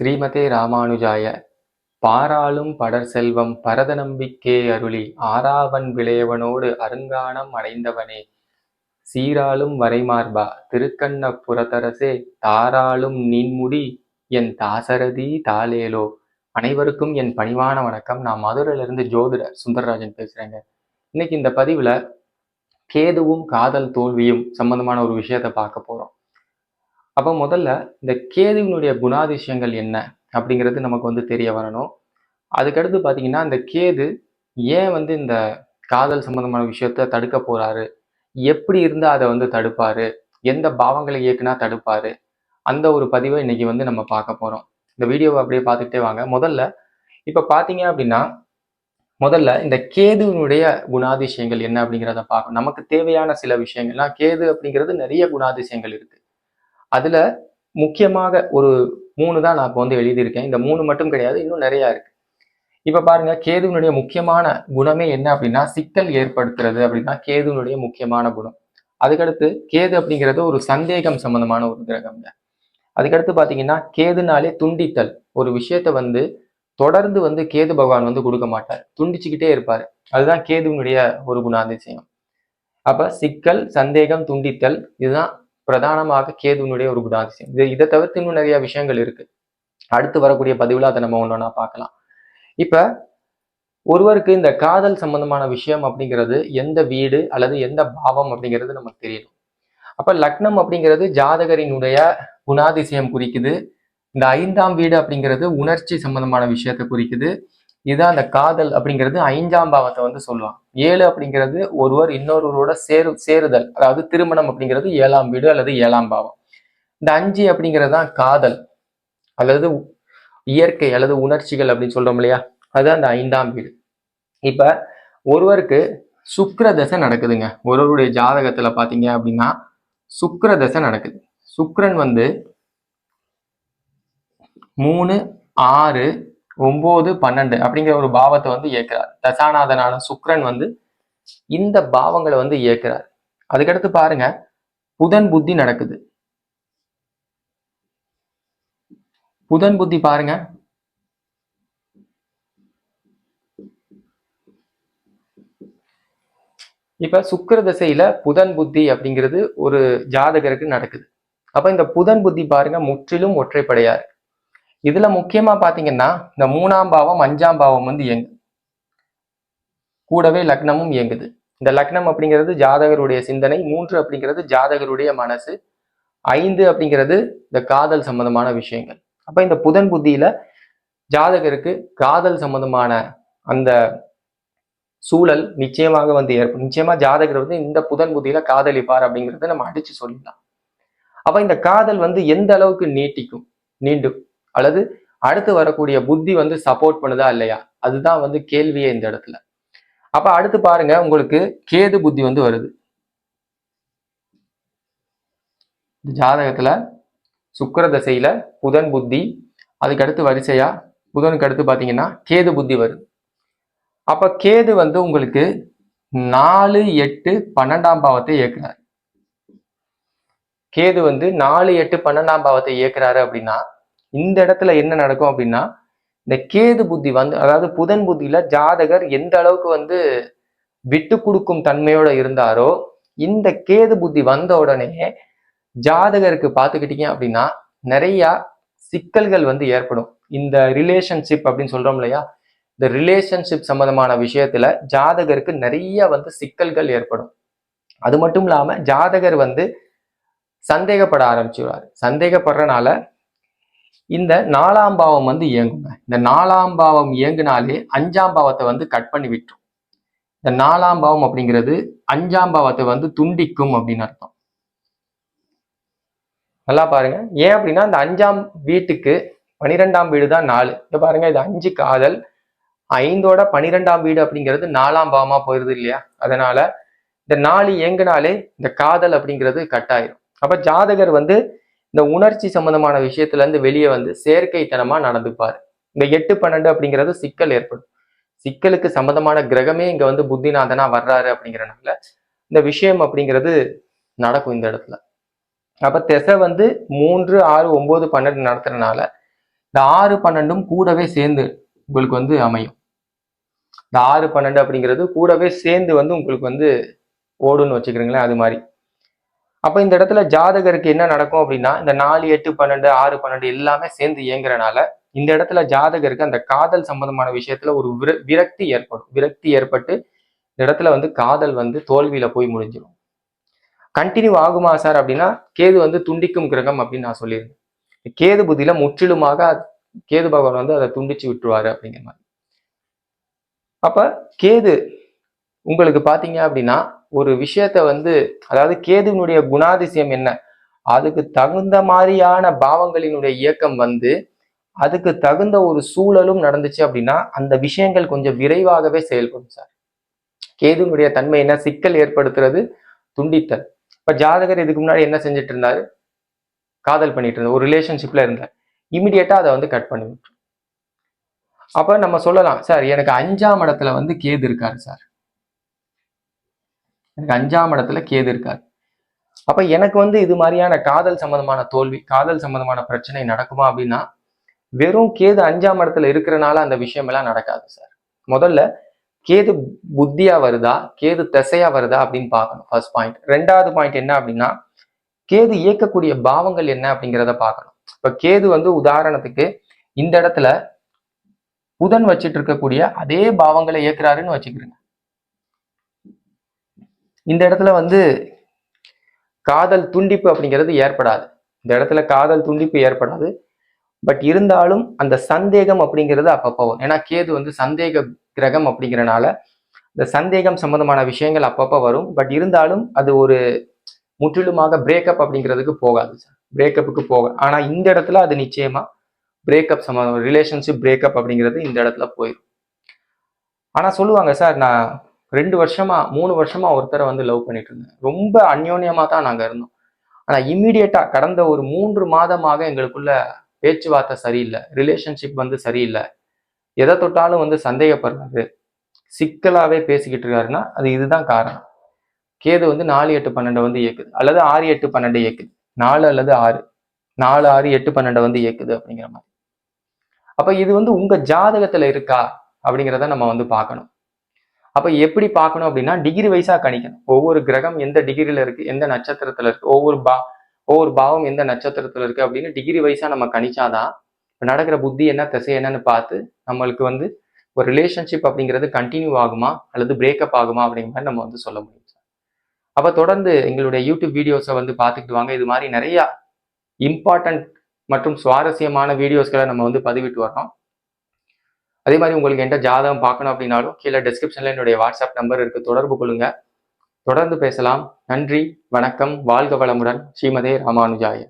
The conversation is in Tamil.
ஸ்ரீமதே ராமானுஜாய. பாராளும் படர் செல்வம் பரத நம்பிக்கே அருளி. ஆறாவன் விளையவனோடு அருங்கானம் அடைந்தவனே. சீராளும் வரைமார்பா. திருக்கண்ண புறத்தரசே தாராளும் நீன்முடி. என் தாசரதி தாலேலோ அனைவருக்கும் என் பணிவான வணக்கம். நான் மதுரையில இருந்து ஜோதிடர் சுந்தரராஜன் பேசுறேங்க. இன்னைக்கு இந்த பதிவுல கேதுவும் காதல் தோல்வியும் சம்பந்தமான ஒரு விஷயத்த பார்க்க அப்போ முதல்ல இந்த கேதுவினுடைய குணாதிசயங்கள் என்ன அப்படிங்கிறது நமக்கு வந்து தெரிய வரணும். அதுக்கடுத்து பார்த்தீங்கன்னா இந்த கேது ஏன் வந்து இந்த காதல் சம்பந்தமான விஷயத்த தடுக்க போறாரு? எப்படி இருந்தால் அதை வந்து தடுப்பாரு? எந்த பாவங்களை இயக்குனா தடுப்பாரு? அந்த ஒரு பதிவை இன்னைக்கு வந்து நம்ம பார்க்க போகிறோம் இந்த வீடியோவை அப்படியே பார்த்துக்கிட்டே வாங்க. முதல்ல இப்போ பார்த்தீங்க அப்படின்னா முதல்ல இந்த கேதுவினுடைய குணாதிசயங்கள் என்ன அப்படிங்கிறத பார்க்கணும். நமக்கு தேவையான சில விஷயங்கள்லாம் கேது அப்படிங்கிறது நிறைய குணாதிசயங்கள் இருக்கு. அதுல முக்கியமாக ஒரு மூணு தான் நான் இப்போ வந்து எழுதியிருக்கேன். இந்த மூணு மட்டும் கிடையாது இன்னும் நிறையா இருக்கு. இப்ப பாருங்க கேதுவினுடைய முக்கியமான குணமே என்ன அப்படின்னா சிக்கல் ஏற்படுத்துறது அப்படின்னா கேதுவினுடைய முக்கியமான குணம். அதுக்கடுத்து கேது அப்படிங்கிறது ஒரு சந்தேகம் சம்பந்தமான ஒரு கிரகம்ங்க. அதுக்கடுத்து பார்த்தீங்கன்னா கேதுனாலே துண்டித்தல். ஒரு விஷயத்த வந்து தொடர்ந்து வந்து கேது பகவான் வந்து கொடுக்க மாட்டார். துண்டிச்சுக்கிட்டே இருப்பார். அதுதான் கேதுவினுடைய ஒரு குணாதிசயம். அப்ப சிக்கல் சந்தேகம் துண்டித்தல் இதுதான் பிரதானமாக கேதுனுடைய ஒரு குணாதிசயம். இது இதை தவிர்த்து இன்னும் நிறைய விஷயங்கள் இருக்கு. அடுத்து வரக்கூடிய பதிவுல அதை நம்ம ஒன்றொன்னா பார்க்கலாம். இப்ப ஒருவருக்கு இந்த காதல் சம்பந்தமான விஷயம் அப்படிங்கிறது எந்த வீடு அல்லது எந்த பாவம் அப்படிங்கிறது நமக்கு தெரியணும். அப்ப லக்னம் அப்படிங்கிறது ஜாதகரினுடைய குணாதிசயம் குறிக்குது. இந்த ஐந்தாம் வீடு அப்படிங்கிறது உணர்ச்சி சம்பந்தமான விஷயத்தை குறிக்குது. இதுதான் அந்த காதல் அப்படிங்கிறது ஐந்தாம் பாவத்தை வந்து சொல்லுவான். ஏழு அப்படிங்கிறது ஒருவர் இன்னொருவரோட சேரு சேருதல் அதாவது திருமணம் அப்படிங்கிறது ஏழாம் வீடு அல்லது ஏழாம் பாவம். இந்த அஞ்சு அப்படிங்கிறது தான் காதல் அல்லது இயற்கை அல்லது உணர்ச்சிகள் அப்படின்னு சொல்றோம் இல்லையா? அதுதான் அந்த ஐந்தாம் வீடு. இப்ப ஒருவருக்கு சுக்கர தசை நடக்குதுங்க. ஒருவருடைய ஜாதகத்துல பாத்தீங்க அப்படின்னா சுக்கர தசை நடக்குது. சுக்கரன் வந்து மூணு ஆறு ஒம்பது பன்னெண்டு அப்படிங்கிற ஒரு பாவத்தை வந்து இயக்குறார். தசாநாதனான சுக்ரன் வந்து இந்த பாவங்களை வந்து இயக்குறார். அதுக்கடுத்து பாருங்க புதன் புத்தி நடக்குது. புதன் புத்தி பாருங்க. இப்ப சுக்கர திசையில புதன் புத்தி அப்படிங்கிறது ஒரு ஜாதகருக்கு நடக்குது. அப்ப இந்த புதன் புத்தி பாருங்க முற்றிலும் ஒற்றைப்படையா இருக்கு. இதுல முக்கியமா பாத்தீங்கன்னா இந்த மூணாம் பாவம் அஞ்சாம் பாவம் வந்து இயங்கு. கூடவே லக்னமும் இயங்குது. இந்த லக்னம் அப்படிங்கிறது ஜாதகருடைய சிந்தனை மூன்று அப்படிங்கிறது ஜாதகருடைய மனசு ஐந்து அப்படிங்கிறது இந்த காதல் சம்பந்தமான விஷயங்கள். அப்ப இந்த புதன் புத்தியில ஜாதகருக்கு காதல் சம்பந்தமான அந்த சூழல் நிச்சயமாக வந்து ஏற்படும் நிச்சயமா ஜாதகர் வந்து இந்த புதன் புத்தியில காதலிப்பார் அப்படிங்கிறத நம்ம அடிச்சு சொல்லலாம் அப்ப இந்த காதல் வந்து எந்த அளவுக்கு நீட்டிக்கும் நீண்டும்? அல்லது அடுத்து வரக்கூடிய புத்தி வந்து சப்போர்ட் பண்ணுதா இல்லையா? அதுதான் வந்து கேள்வியே இந்த இடத்துல. அப்ப அடுத்து பாருங்க உங்களுக்கு கேது புத்தி வந்து வருது. ஜாதகத்துல சுக்கர தசையில புதன் புத்தி அதுக்கு அடுத்து வரிசையா புதனுக்கு அடுத்து பாத்தீங்கன்னா கேது புத்தி வருது. அப்ப கேது வந்து உங்களுக்கு நாலு எட்டு பன்னெண்டாம் பாவத்தை இயக்குறாரு கேது வந்து நாலு எட்டு பன்னெண்டாம் பாவத்தை இயக்குறாரு அப்படின்னா இந்த இடத்துல என்ன நடக்கும் அப்படின்னா இந்த கேது புத்தி வந்து அதாவது புதன் புத்தியில ஜாதகர் எந்த அளவுக்கு வந்து விட்டு கொடுக்கும் தன்மையோட இருந்தாரோ இந்த கேது புத்தி வந்த உடனே ஜாதகருக்கு பார்த்துக்கிட்டீங்க அப்படின்னா நிறைய சிக்கல்கள் வந்து ஏற்படும். இந்த ரிலேஷன்ஷிப் அப்படின்னு சொல்றோம் இல்லையா? இந்த ரிலேஷன்ஷிப் சம்பந்தமான விஷயத்துல ஜாதகருக்கு நிறைய வந்து சிக்கல்கள் ஏற்படும். அது மட்டும் இல்லாம ஜாதகர் வந்து சந்தேகப்பட ஆரம்பிச்சுடுவார் சந்தேகப்படுறனால இந்த நாலாம் பாவம் வந்து இயங்குங்க. இந்த நாலாம் பாவம் இயங்குனாலே அஞ்சாம் பாவத்தை வந்து கட் பண்ணி விட்டுரும். இந்த நாலாம் பாவம் அப்படிங்கிறது அஞ்சாம் பாவத்தை வந்து துண்டிக்கும் அப்படின்னு அர்த்தம். நல்லா பாருங்க. ஏன் அப்படின்னா இந்த அஞ்சாம் வீட்டுக்கு பனிரெண்டாம் வீடு தான் நாலு. இதை பாருங்க இது அஞ்சு காதல். ஐந்தோட பனிரெண்டாம் வீடு அப்படிங்கிறது நாலாம் பாவமா போயிருது இல்லையா? அதனால இந்த நாலு இயங்குனாலே இந்த காதல் அப்படிங்கிறது கட்டாயிரும் அப்ப ஜாதகர் வந்து இந்த உணர்ச்சி சம்பந்தமான விஷயத்துல இருந்து வெளியே வந்து செயற்கைத்தனமா நடந்துப்பார். இந்த எட்டு பன்னெண்டு அப்படிங்கிறது சிக்கல் ஏற்படும். சிக்கலுக்கு சம்பந்தமான கிரகமே இங்க வந்து புத்திநாதனா வர்றாரு அப்படிங்கிறனால இந்த விஷயம் அப்படிங்கிறது நடக்கும் இந்த இடத்துல. அப்ப திசை வந்து மூன்று ஆறு ஒன்பது பன்னெண்டு நடத்துறதுனால இந்த ஆறு பன்னெண்டும் கூடவே சேர்ந்து உங்களுக்கு வந்து அமையும். இந்த ஆறு பன்னெண்டு அப்படிங்கிறது கூடவே சேர்ந்து வந்து உங்களுக்கு வந்து ஓடுன்னு வச்சுக்கிறீங்களேன் அது மாதிரி. அப்ப இந்த இடத்துல ஜாதகருக்கு என்ன நடக்கும் அப்படின்னா இந்த நாலு எட்டு பன்னெண்டு ஆறு பன்னெண்டு எல்லாமே சேர்ந்து இயங்குறனால இந்த இடத்துல ஜாதகருக்கு அந்த காதல் சம்பந்தமான விஷயத்துல ஒரு விர விரக்தி ஏற்படும். விரக்தி ஏற்பட்டு இந்த இடத்துல வந்து காதல் வந்து தோல்வியில போய் முடிஞ்சிடும் கண்டினியூ ஆகுமா சார் அப்படின்னா கேது வந்து துண்டிக்கும் கிரகம் அப்படின்னு நான் சொல்லியிருந்தேன். கேது புதியில முற்றிலுமாக கேது பகவான் வந்து அதை துண்டிச்சு விட்டுருவாரு அப்படிங்கிற மாதிரி. அப்ப கேது உங்களுக்கு பார்த்தீங்க அப்படின்னா ஒரு விஷயத்த வந்து அதாவது கேதுவினுடைய குணாதிசயம் என்ன? அதுக்கு தகுந்த மாதிரியான பாவங்களினுடைய இயக்கம் வந்து அதுக்கு தகுந்த ஒரு சூழலும் நடந்துச்சு அப்படின்னா அந்த விஷயங்கள் கொஞ்சம் விரைவாகவே செயல்படும் சார். கேதுனுடைய தன்மை என்ன? சிக்கல் ஏற்படுத்துறது துண்டித்தல். இப்ப ஜாதகர் இதுக்கு முன்னாடி என்ன செஞ்சுட்டு இருந்தாரு? காதல் பண்ணிட்டு இருந்தார் ஒரு ரிலேஷன்ஷிப்ல இருந்தார். இமிடியட்டாக அதை வந்து கட் பண்ணி விட்டுரும் அப்ப நம்ம சொல்லலாம் சார் எனக்கு அஞ்சாம் இடத்துல வந்து கேது இருக்காரு சார். எனக்கு அஞ்சாம் இடத்துல கேது இருக்காரு. அப்ப எனக்கு வந்து இது மாதிரியான காதல் சம்பந்தமான தோல்வி காதல் சம்பந்தமான பிரச்சனை நடக்குமா அப்படின்னா வெறும் கேது அஞ்சாம் இடத்துல இருக்கிறனால அந்த விஷயம் எல்லாம் நடக்காது சார். முதல்ல கேது புத்தியா வருதா கேது திசையா வருதா அப்படின்னு பார்க்கணும் ஃபர்ஸ்ட் பாயிண்ட் ரெண்டாவது பாயிண்ட் என்ன அப்படின்னா கேது இயக்கக்கூடிய பாவங்கள் என்ன அப்படிங்கிறத பார்க்கணும். இப்ப கேது வந்து உதாரணத்துக்கு இந்த இடத்துல புதன் வச்சிட்டு இருக்கக்கூடிய அதே பாவங்களை இயக்குறாருன்னு வச்சுக்கிறேங்க. இந்த இடத்துல வந்து காதல் துண்டிப்பு அப்படிங்கிறது ஏற்படாது. இந்த இடத்துல காதல் துண்டிப்பு ஏற்படாது. பட் இருந்தாலும் அந்த சந்தேகம் அப்படிங்கிறது அப்பப்போ வரும். ஏன்னா கேது வந்து சந்தேக கிரகம் அப்படிங்கிறனால இந்த சந்தேகம் சம்பந்தமான விஷயங்கள் அப்பப்போ வரும். பட் இருந்தாலும் அது ஒரு முற்றிலுமாக பிரேக்கப் அப்படிங்கிறதுக்கு போகாது சார். பிரேக்கப்புக்கு போக ஆனால் இந்த இடத்துல அது நிச்சயமா பிரேக்கப் சம்மந்தம் ரிலேஷன்ஷிப் பிரேக்கப் அப்படிங்கிறது இந்த இடத்துல போயிடும் ஆனால் சொல்லுவாங்க சார் நான் ரெண்டு வருஷமா மூணு வருஷமா ஒருத்தரை வந்து லவ் பண்ணிட்டு இருந்தேன். ரொம்ப அந்யோன்யமா தான் நாங்க இருந்தோம். ஆனா இம்மிடியட்டா கடந்த ஒரு மூன்று மாதமாக எங்களுக்குள்ள பேச்சுவார்த்தை சரியில்லை. ரிலேஷன்ஷிப் வந்து சரியில்லை. எதை தொட்டாலும் வந்து சந்தேகப்படுறாரு. சிக்கலாவே பேசிக்கிட்டு இருக்காருன்னா அது இதுதான் காரணம். கேது வந்து நாலு எட்டு பன்னெண்டை வந்து இயக்குது. அல்லது ஆறு எட்டு பன்னெண்டு இயக்குது. நாலு அல்லது ஆறு. நாலு ஆறு எட்டு பன்னெண்டை வந்து இயக்குது அப்படிங்கிற மாதிரி. அப்ப இது வந்து உங்க ஜாதகத்துல இருக்கா அப்படிங்கிறத நம்ம வந்து பார்க்கணும். அப்போ எப்படி பார்க்கணும் அப்படின்னா டிகிரி வைஸாக கணிக்கணும். ஒவ்வொரு கிரகம் எந்த டிகிரியில் இருக்குது எந்த நட்சத்திரத்தில் இருக்குது ஒவ்வொரு பா ஒவ்வொரு பாவம் எந்த நட்சத்திரத்தில் இருக்குது அப்படின்னு டிகிரி வைஸாக நம்ம கணிச்சாதான் நடக்கிற புத்தி என்ன திசை என்னன்னு பார்த்து நம்மளுக்கு வந்து ஒரு ரிலேஷன்ஷிப் அப்படிங்கிறது கண்டினியூ ஆகுமா அல்லது பிரேக்கப் ஆகுமா அப்படிங்கிற மாதிரி நம்ம வந்து சொல்ல முடியும் அப்போ தொடர்ந்து எங்களுடைய யூடியூப் வீடியோஸை வந்து பார்த்துக்கிட்டு வாங்க. இது மாதிரி நிறையா இம்பார்ட்டண்ட் மற்றும் சுவாரஸ்யமான வீடியோஸ்களை நம்ம வந்து பதிவிட்டு வரோம் அதே மாதிரி உங்களுக்கு என்கிட்ட ஜாதகம் பார்க்கணும் அப்படின்னாலும் கீழே டிஸ்கிரிப்ஷன்ல என்னுடைய வாட்ஸ்அப் நம்பர் இருக்கு. தொடர்பு கொள்ளுங்க. தொடர்ந்து பேசலாம். நன்றி வணக்கம். வாழ்க வளமுடன். ஸ்ரீமதே ராமானுஜாய.